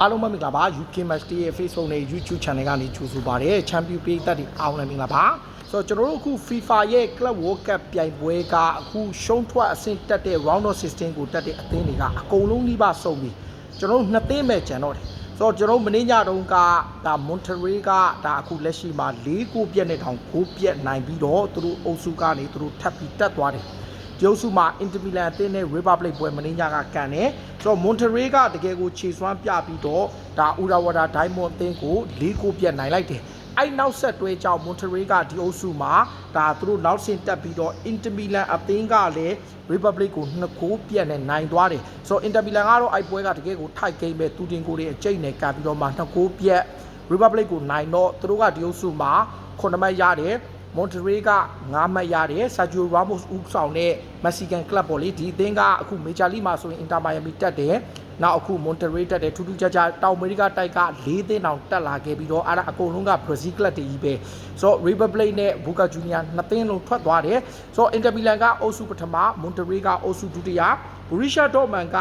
အားလုံးပဲမင်္ဂလာပါ UK Match Day ရဲ့ Facebook နဲ့ YouTube Channel ကနေကြိုဆိုပါရစေ။ Champion ပြည်သက်တွေအားလုံးလည်းမင်္ဂလာပါ။ဆိုတော့ကျွန်တော်တို့အခု FIFA ရဲ့ Club World Cup ပြိုင်ပွဲကအခုရှုံးထွက်အဆင့်တက်တဲ့ Round of 16ကိုတက်တဲ့အသင်းတွေကအကုန်လုံးနှိပါဆုံးပြီ။ကျွန်တော်တို့နှစ်သင်းပဲကျန်တော့တယ်။ဆိုတော့ကျွန်တော်တို့မင်းညတုန်းကဒါ Monterrey ကဒါအခုလက်ရှိမှာ၄ကိုပြက်နဲ့တောင်9ပြက်နိုင်ပြီးတော့သူတို့အုပ်စုကနေသူတို့ထပ်ပြီးတက်သွားတယ်။ ကျုပ်စုမှာ Inter Milan အသင်းနဲ့ Republic ပွဲမင်းညာကကန်တယ်။ဆိုတော့ Monterrey ကတကယ်ကိုခြေစွမ်းပြပြီးတော့ဒါ Urawada Diamond အသင်းကို၄ကိုပြတ်နိုင်လိုက်တယ်။အဲ့နောက်ဆက်တွဲကြောင့် Monterrey ကဒီအုပ်စုမှာဒါသူတို့နောက်ဆင့်တက်ပြီးတော့ Inter Milan အသင်းကလည်း Republic ကို2ကိုပြတ်နဲ့နိုင်သွားတယ်။ဆိုတော့ Inter Milan ကတော့အဲ့ပွဲကတကယ်ကိုထိုက်ကိမ့်ပဲတူတင်ကိုတွေအကျိတ်နဲ့ကန်ပြီးတော့မှ2ကိုပြတ် Republic ကိုနိုင်တော့သူတို့ကဒီအုပ်စုမှာ9မှတ်ရတယ်။ မွန်တရေက9မှတ်ရတယ်ဆာဂျိုရာမို့စ်ဦးဆောင်တဲ့မက်ဆီကန်ကလပ်ပေါ့လေဒီအသင်းကအခုမေဂျာလိမှာဆိုရင်အင်တာမိုင်ယာမီတက်တယ်နောက်အခုမွန်တရေတက်တယ်ထူးထူးခြားခြားတောင်အမေရိကတိုက်က၄သင်းတောင်တက်လာခဲ့ပြီးတော့အဲ့ဒါအကုန်လုံးကဘရာဇီးကလပ်တွေကြီးပဲဆိုတော့ River Plate နဲ့ Boca Juniors နှစ်သင်းလုံးထွက်သွားတယ်ဆိုတော့ Inter Milan ကအုပ်စုပထမမွန်တရေကအုပ်စုဒုတိယ Borussia Dortmund က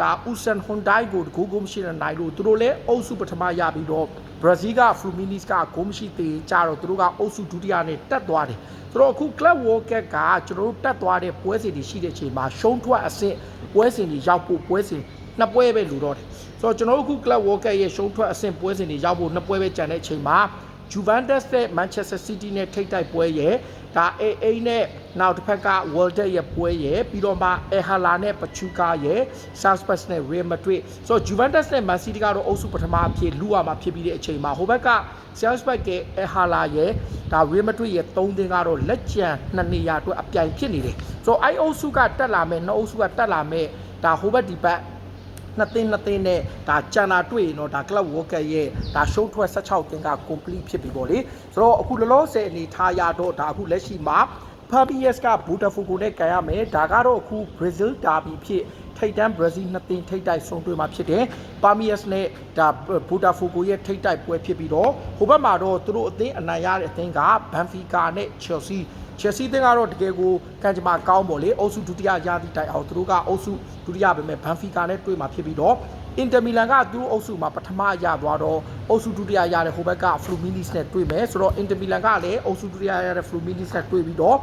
ဒါ Ulsan Hyundai ကိုဂိုးဂိုးမရှိတဲ့နိုင်လို့သူတို့လည်းအုပ်စုပထမရပြီးတော့ ဘရာဇီးက Fluminense ကဂိုးမရှိသေးကြတော့သူတို့ကအုပ်စုဒုတိယနဲ့တက်သွားတယ်ဆိုတော့အခု Club World Cup ကကျွန်တော်တို့တက်သွားတဲ့ပွဲစဉ်တွေရှိတဲ့အချိန်မှာရှုံးထွက်အဆင့်ပွဲစဉ်တွေရောက်ဖို့ပွဲစဉ်နှစ်ပွဲပဲလူတော့တယ်ဆိုတော့ကျွန်တော်တို့အခု Club World Cup ရဲ့ရှုံးထွက်အဆင့်ပွဲစဉ်တွေရောက်ဖို့နှစ်ပွဲပဲကြံတဲ့အချိန်မှာ Juventus နဲ့ Manchester City နဲ့ထိပ်တိုက်ပွဲရဲ့ဒါ AA နဲ့နောက်တစ်ဖက်က World Cup ရဲ့ပွဲရဲ့ပြီးတော့မှ Ehala နဲ့ Pachuca ရဲ့ Salzburg နဲ့ Real Madrid ဆိုတော့ Juventus နဲ့ Man City ကတော့အုပ်စုပထမအဖြစ်လူရမှာဖြစ်ပြီးတဲ့အချိန်မှာဟိုဘက်က Salzburg ရဲ့ Ehala ရဲ့ဒါ Real Madrid ရဲ့၃သင်းကတော့လက်ကျန်နှစ်နေရာအတွက်အပြိုင်ဖြစ်နေတယ်ဆိုတော့အဲ့အုပ်စုကတက်လာမယ်နှစ်အုပ်စုကတက်လာမယ်ဒါဟိုဘက်ဒီဘက် နှစ်သင်းနှစ်သင်းနဲ့ဒါကြံတာတွေ့ရင်တော့ဒါ Club World Cup ရဲ့ဒါရှုံးထွက်16သင်းက complete ဖြစ်ပြီပေါ့လေဆိုတော့အခုလောလောဆယ်အနေထားရတော့ဒါအခုလက်ရှိမှာ Fabius က Botafogo နဲ့ကန်ရမယ်ဒါကတော့အခု Brazil Derby ဖြစ်ထိတ်တန်း Brazil နှစ်သင်းထိတ်တိုက်ဆုံးတွေ့မှာဖြစ်တယ်။ Palmeiras နဲ့ဒါ Botafogo ရဲ့ထိတ်တိုက်ပွဲဖြစ်ပြီးတော့ဟိုဘက်မှာတော့သူတို့အသင်းအနိုင်ရတဲ့အသင်းက Benfica နဲ့ Chelsea Chelsea အသင်းကတော့တကယ်ကိုကံကြမ္မာကောင်းပေါ့လေအုပ်စုဒုတိယရသည့်တိုင်အောင်သူတို့ကအုပ်စုဒုတိယပဲမဲ့ Benfica နဲ့တွေ့မှာဖြစ်ပြီးတော့ Inter Milan ကသူတို့အုပ်စုမှာပထမရသွားတော့အုပ်စုဒုတိယရတဲ့ဟိုဘက်က Fluminense နဲ့တွေ့မယ်ဆိုတော့ Inter Milan ကလည်းအုပ်စုဒုတိယရတဲ့ Fluminense နဲ့တွေ့ပြီးတော့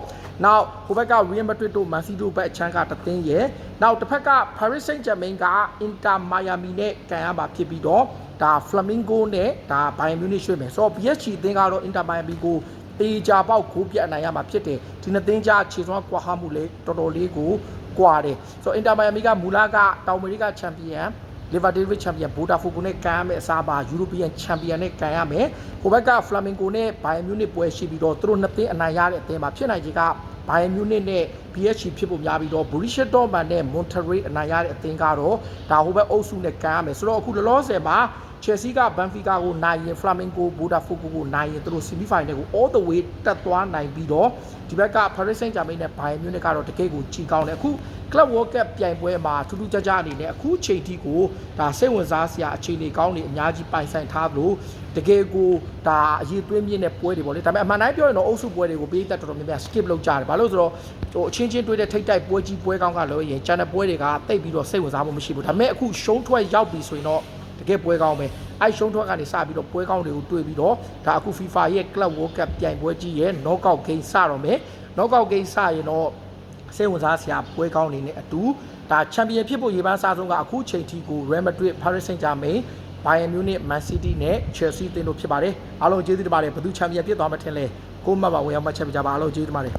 နောက်ဟိုဘက်က Real Madrid တို့ Man City တို့ဘက်အချမ်းကတသင်းရဲ့နောက်တစ်ဖက်က Paris Saint-Germain က Inter Miami နဲ့ကန်ရမှာဖြစ်ပြီးတော့ဒါ Flamingo နဲ့ဒါ Bayern Munich ရွှေ့မယ်ဆိုတော့ PSG အသင်းကတော့ Inter Miami ကို တေချာပေါက်ကိုပြတ်အနိုင်ရမှာဖြစ်တယ်ဒီနှစ်သင်းကြားခြေစွမ်းကွာဟမှုလေတော်တော်လေးကိုကွာတယ်ဆိုတော့ Inter Miami ကမူလကတောင်အမေရိကချန်ပီယံ Liverpool Champion Botafogo နဲ့ကန်ရမယ်အစားပါ European Champion နဲ့ကန်ရမယ်ဟိုဘက်က Flamengo နဲ့ Bayern Munich ပွဲရှိပြီးတော့သူတို့နှစ်သင်းအနိုင်ရတဲ့အသင်းမှာဖြစ်နိုင်ခြေက Bayern Munich နဲ့ PSG ဖြစ်ဖို့များပြီးတော့ Borussia Dortmund နဲ့ Monterrey အနိုင်ရတဲ့အသင်းကတော့ဒါဟိုဘက်အုပ်စုနဲ့ကန်ရမယ်ဆိုတော့အခုလောလောဆယ်မှာ Chelsea က Benfica ကိုနိုင်ရင် Flamengo Botafogo ကိုနိုင်ရင်သူတို့ semi final ကို all the way တက်သွားနိုင်ပြီးတော့ဒီဘက်က Paris Saint-Germain နဲ့ Bayern Munich ကတော့တကယ်ကိုကြီးကောင်းတယ်အခု Club World Cup ပြိုင်ပွဲမှာထူးထူးခြားခြားအနေနဲ့အခုချိန်ထိကိုဒါစိတ်ဝင်စားစရာအခြေအနေကောင်းနေအများကြီးပိုင်ဆိုင်ထားသလိုတကယ်ကိုဒါအရေးသွင်းမြင့်တဲ့ပွဲတွေပေါ့လေဒါပေမဲ့အမှန်တိုင်းပြောရင်တော့အုပ်စုပွဲတွေကိုပေးသက်တော်တော်များများ skip လုပ်ကြတယ်ဘာလို့ဆိုတော့ဟိုအချင်းချင်းတွေ့တဲ့ထိတ်တိုက်ပွဲကြီးပွဲကောင်းကလို့ရင်ကျန်တဲ့ပွဲတွေကတိတ်ပြီးတော့စိတ်ဝင်စားမှုမရှိဘူးဒါပေမဲ့အခုရှုံးထွက်ရောက်ပြီဆိုရင်တော့ တကယ်ပွဲကောင်းပဲအဲ့ရှုံးထွက်ကနေစပြီးတော့ပွဲကောင်းတွေကိုတွေ့ပြီးတော့ဒါအခု FIFA ရဲ့ Club World Cup ပြိုင်ပွဲကြီးရဲ့ knockout game စတော့မယ် knockout game စရင်တော့စိတ်ဝင်စားစရာပွဲကောင်းနေတဲ့အတူဒါချန်ပီယံဖြစ်ဖို့ရေပန်းစားဆုံးကအခုချိန်ထိကို Real Madrid, Paris Saint-Germain, Bayern Munich, Man City နဲ့ Chelsea တင်လို့ဖြစ်ပါတယ်အားလုံးကျေးဇူးတင်ပါတယ်ဘယ်သူချန်ပီယံဖြစ်သွားမှထင်လဲကိုမတ်ပါဝင်ရောက်မှတ်ချက်ပြကြပါအားလုံးကျေးဇူးတင်ပါတယ်